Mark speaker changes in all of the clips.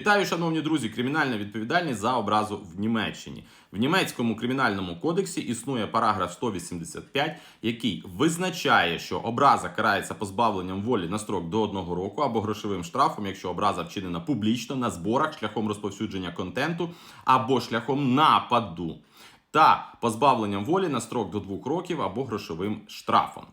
Speaker 1: Вітаю, шановні друзі! Кримінальна відповідальність за образу в Німеччині. В німецькому кримінальному кодексі існує параграф 185, який визначає, що образа карається позбавленням волі на строк до одного року або грошовим штрафом, якщо образа вчинена публічно на зборах шляхом розповсюдження контенту або шляхом нападу, та позбавленням волі на строк до двох років або грошовим штрафом.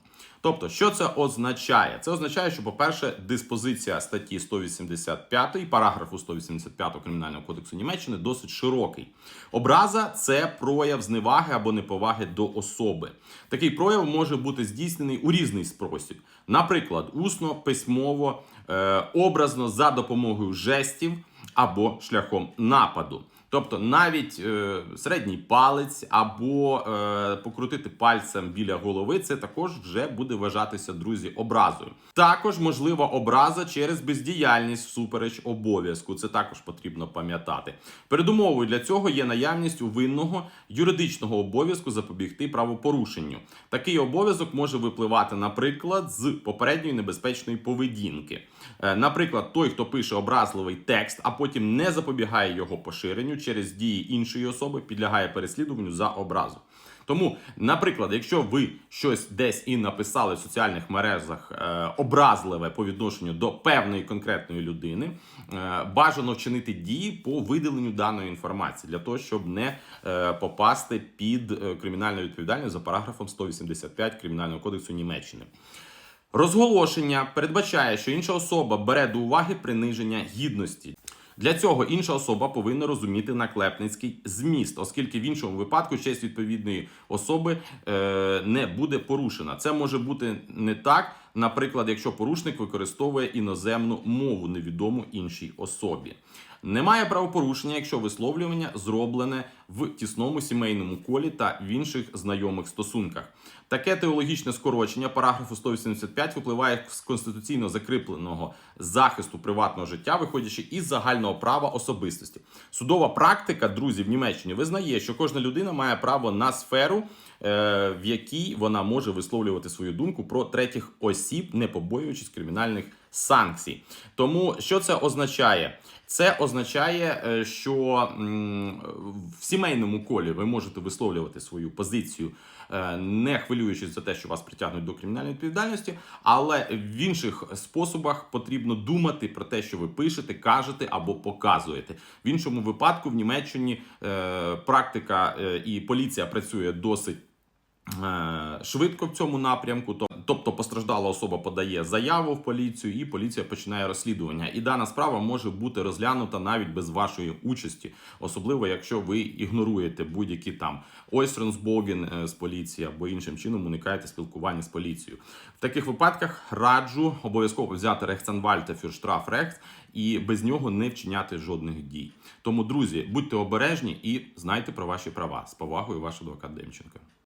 Speaker 1: Тобто, що це означає? Це означає, що, по-перше, диспозиція статті 185, параграфу 185 Кримінального кодексу Німеччини досить широкий. Образа це прояв зневаги або неповаги до особи. Такий прояв може бути здійснений у різний спосіб. Наприклад, усно, письмово, е, образно за допомогою жестів або шляхом нападу. Тобто навіть е, середній палець або е, покрутити пальцем біля голови, це також вже буде вважатися друзі образою. Також можлива образа через бездіяльність всупереч обов'язку. Це також потрібно пам'ятати. Передумовою для цього є наявність у винного юридичного обов'язку запобігти правопорушенню. Такий обов'язок може випливати, наприклад, з попередньої небезпечної поведінки. Е, Наприклад, той, хто пише образливий текст, а потім не запобігає його поширенню через дії іншої особи, підлягає переслідуванню за образу. Тому, наприклад, якщо ви щось десь і написали в соціальних мережах е, образливе по відношенню до певної конкретної людини, е, бажано вчинити дії по видаленню даної інформації для того, щоб не е, попасти під е, кримінальну відповідальність за параграфом 185 Кримінального кодексу Німеччини. Розголошення передбачає, що інша особа бере до уваги приниження гідності. Для цього інша особа повинна розуміти наклепницький зміст, оскільки в іншому випадку честь відповідної особи е, не буде порушена. Це може бути не так, наприклад, якщо порушник використовує іноземну мову невідому іншій особі. Немає правопорушення, якщо висловлювання зроблене в тісному сімейному колі та в інших знайомих стосунках. Таке теологічне скорочення параграфу 185 випливає з конституційно закріпленого захисту приватного життя, виходячи із загального права особистості. Судова практика, друзі, в Німеччині визнає, що кожна людина має право на сферу, е, в якій вона може висловлювати свою думку про третіх осіб, не побоюючись кримінальних санкцій. Тому що це означає? Це означає, е, що в сімейному колі ви можете висловлювати свою позицію, е, не хвилюючись за те, що вас притягнуть до кримінальної відповідальності, але в інших способах потрібно думати про те, що ви пишете, кажете або показуєте. В іншому випадку в Німеччині е, практика і поліція працює досить. Швидко в цьому напрямку, тобто постраждала особа подає заяву в поліцію, і поліція починає розслідування. І дана справа може бути розглянута навіть без вашої участі, особливо якщо ви ігноруєте будь-які там ойстренсбоген з поліції або іншим чином уникаєте спілкування з поліцією. В таких випадках раджу обов'язково взяти Рехтсанвальта фюрштрафрехт і без нього не вчиняти жодних дій. Тому, друзі, будьте обережні і знайте про ваші права. З повагою, ваш адвокат Демченко.